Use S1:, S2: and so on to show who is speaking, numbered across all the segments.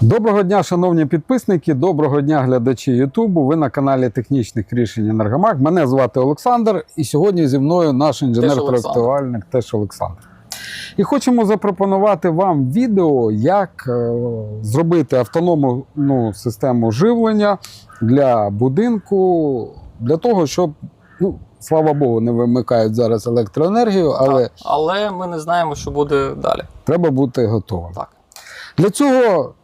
S1: Доброго дня, шановні підписники, доброго дня, глядачі Ютубу. Ви на каналі Технічних рішень Енергомаг. Мене звати Олександр, і сьогодні зі мною наш інженер-проектувальник теж Олександр. І хочемо запропонувати вам відео, як е, зробити автономну систему живлення для будинку, для того, щоб, ну, слава Богу, не вимикають зараз електроенергію, але
S2: Так, але ми не знаємо, що буде далі.
S1: треба бути готовим.
S2: Так.
S1: Для цього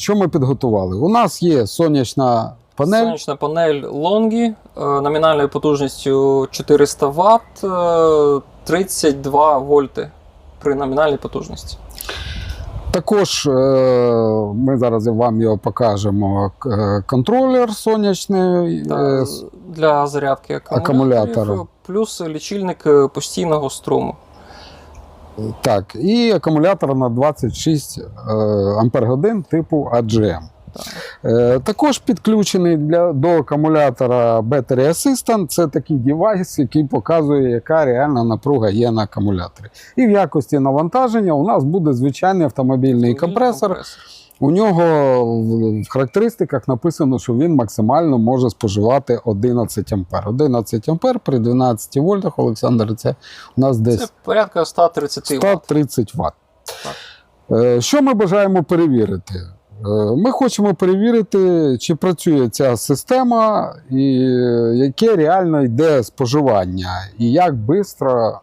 S1: що ми підготували? У нас є сонячна панель.
S2: Сонячна панель Longi е, номінальною потужністю 400 Вт, е, 32 вольти при номінальній потужності.
S1: Також е, ми зараз вам його покажемо. Е, Контролер сонячний.
S2: Для зарядки акумуляторів,
S1: акумулятора.
S2: плюс лічильник постійного струму.
S1: Так, і акумулятор на 26 е, ампер-годин типу AGM.
S2: Так.
S1: Е, також підключений для, до акумулятора Battery Assistant. Це такий девайс, який показує, яка реальна напруга є на акумуляторі. І в якості навантаження у нас буде звичайний автомобільний компресор. У нього в характеристиках написано, що він максимально може споживати 11 ампер. 11 ампер при 12 вольтах, Олександр, це у нас десь
S2: Це порядка 130 Вт.
S1: 130 Вт.
S2: Так.
S1: Що ми бажаємо перевірити? Е, Ми хочемо перевірити, чи працює ця система, і е, яке реально йде споживання, і як швидко,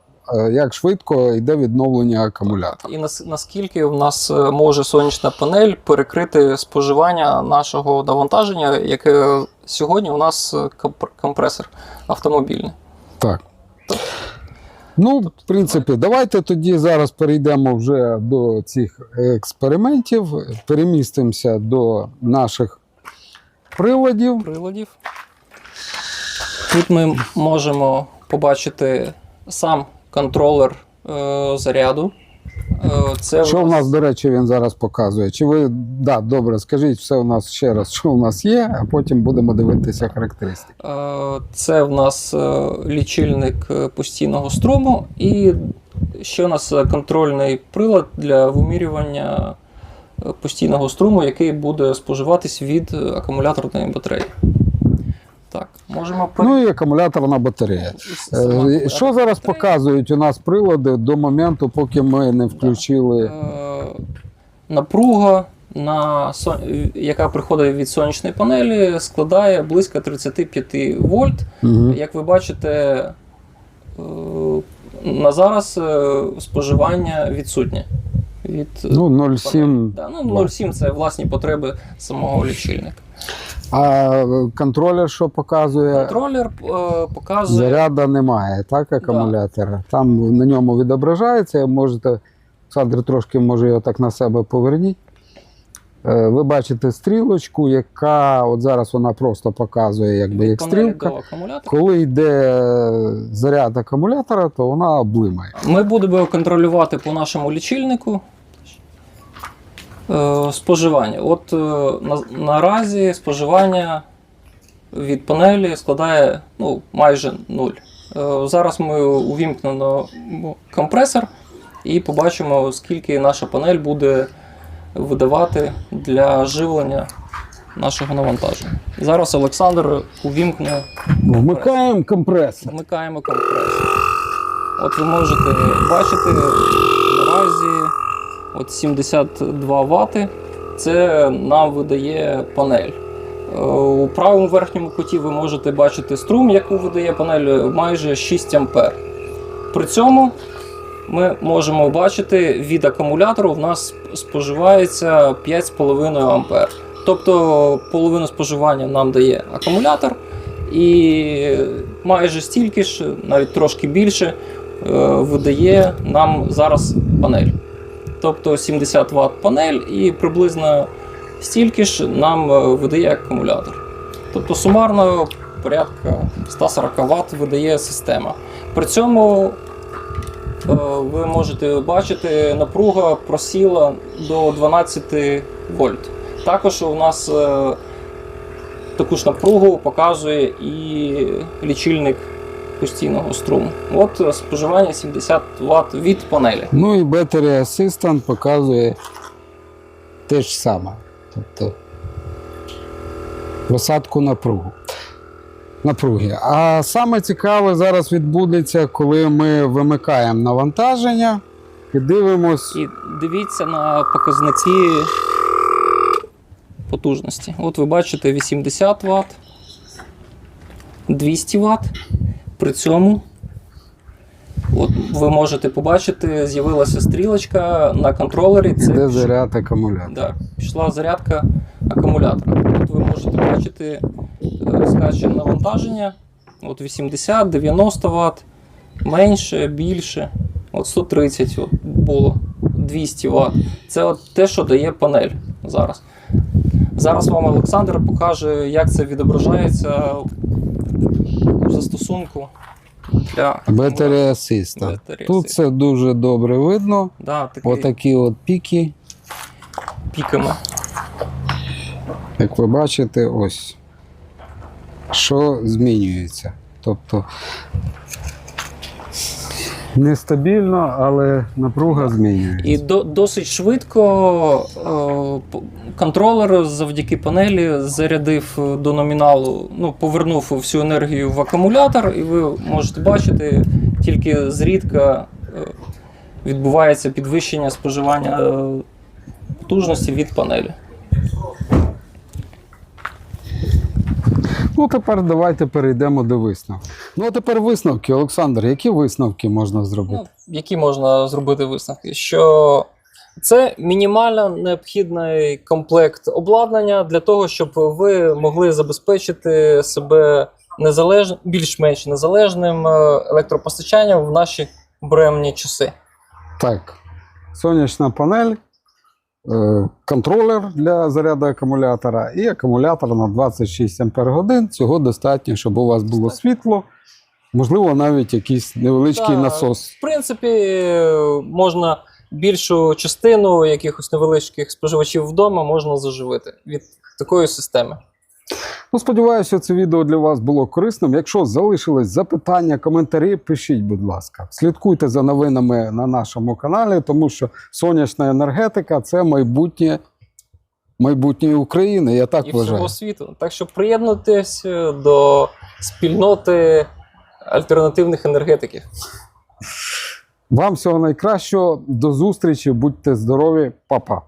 S1: як швидко йде відновлення акумулятора.
S2: І наскільки в нас е, може сонячна панель перекрити споживання нашого навантаження, яке сьогодні у нас е, компресор автомобільний.
S1: Так. Ну, в принципі, давайте тоді зараз перейдемо вже до цих експериментів, перемістимося до наших приладів.
S2: приладів. Тут ми можемо побачити сам контролер е, заряду. Е, це
S1: Що у нас, до речі, він зараз показує? Чи ви да, добре, скажіть все у нас ще раз, що у нас є, а потім будемо дивитися характеристики.
S2: Е, Це в нас е, лічильник е, постійного струму, і ще у нас е, контрольний прилад для вимірювання е, постійного струму, який буде споживатись від е, акумуляторної батареї. Так, можемо
S1: Ну і акумуляторна батарея. Е, Що зараз показують у нас прилади до моменту, поки ми не включили.
S2: Е, напруга, на, сон- яка приходить від сонячної панелі, складає близько 35 вольт.
S1: Угу.
S2: Як ви бачите, е, на зараз споживання відсутнє. Від
S1: Ну, 0,7.
S2: Да, ну, 0,7 це власні потреби самого лічильника.
S1: А контролер що показує?
S2: Контролер е, показує.
S1: Заряду немає, так, акумулятора. Там на ньому відображається. Можете, Олександр, трошки може його так на себе поверніть. Е, Ви бачите стрілочку, яка от зараз вона просто показує, якби як стрілка. Коли йде заряд акумулятора, то вона облимає.
S2: Ми будемо контролювати по нашому лічильнику споживання. От е, на, наразі споживання від панелі складає ну, майже 0. Е, зараз ми увімкнемо компресор і побачимо, скільки наша панель буде видавати для живлення нашого навантаження. Зараз Олександр увімкне
S1: Вмикаємо компресор.
S2: Вмикаємо компресор. От ви можете бачити от 72 Вт. Це нам видає панель. Е, У правому верхньому куті ви можете бачити струм, яку видає панель майже 6 А. При цьому ми можемо бачити від акумулятору в нас споживається 5,5 А. Тобто половину споживання нам дає акумулятор, і майже стільки ж, навіть трошки більше, е, видає нам зараз панель. Тобто 70 Вт панель і приблизно стільки ж нам е, видає акумулятор. Тобто сумарно порядка 140 Вт видає система. При цьому е, ви можете бачити, напруга просіла до 12 вольт. Також у нас е, таку ж напругу показує і лічильник постійного струму. От е, споживання 70 Вт від панелі.
S1: Ну і Battery Assistant показує те ж саме. Тобто розсадку напругу. напруги. А саме цікаве зараз відбудеться, коли ми вимикаємо навантаження і дивимось.
S2: І дивіться на показники потужності. От ви бачите 80 Вт, 200 Вт. При цьому от ви можете побачити, з'явилася стрілочка на контролері. Це
S1: Де
S2: піш-
S1: заряд акумулятора.
S2: Да, пішла зарядка акумулятора. От ви можете бачити е, скаче навантаження. От 80, 90 Вт, менше, більше. От 130 от було, 200 Вт. Це от те, що дає панель зараз. Зараз вам Олександр покаже, як це відображається у застосунку для
S1: Battery Assist.
S2: Battery
S1: Тут
S2: Assist.
S1: це дуже добре видно.
S2: да, такий
S1: Отакі от піки,
S2: піками.
S1: як ви бачите, ось. Що змінюється. Тобто нестабільно, але напруга змінюється.
S2: І до, досить швидко е, контролер завдяки панелі зарядив е, до номіналу, ну, повернув всю енергію в акумулятор, і ви можете бачити, тільки зрідка е, відбувається підвищення споживання е, потужності від панелі.
S1: Ну, тепер давайте перейдемо до висновків. Ну, а тепер висновки, Олександр, які висновки можна зробити?
S2: Ну, які можна зробити висновки? Що це мінімально необхідний комплект обладнання для того, щоб ви могли забезпечити себе незалеж... більш-менш незалежним е, електропостачанням в наші буремні часи.
S1: Так, сонячна панель, контролер для заряду акумулятора і акумулятор на 26 годин. Цього достатньо, щоб у вас було світло, можливо, навіть якийсь невеличкий
S2: Так.
S1: насос.
S2: В принципі, е, можна більшу частину якихось невеличких споживачів вдома можна заживити від такої системи.
S1: Ну, сподіваюся, це відео для вас було корисним. Якщо залишились запитання, коментарі, пишіть, будь ласка. Слідкуйте за новинами на нашому каналі, тому що сонячна енергетика це майбутнє, майбутнє України. Я так
S2: і
S1: вважаю.
S2: всього світу. Так що приєднуйтесь е, до спільноти альтернативних енергетиків.
S1: Вам всього найкращого. До зустрічі, будьте здорові, Па-па.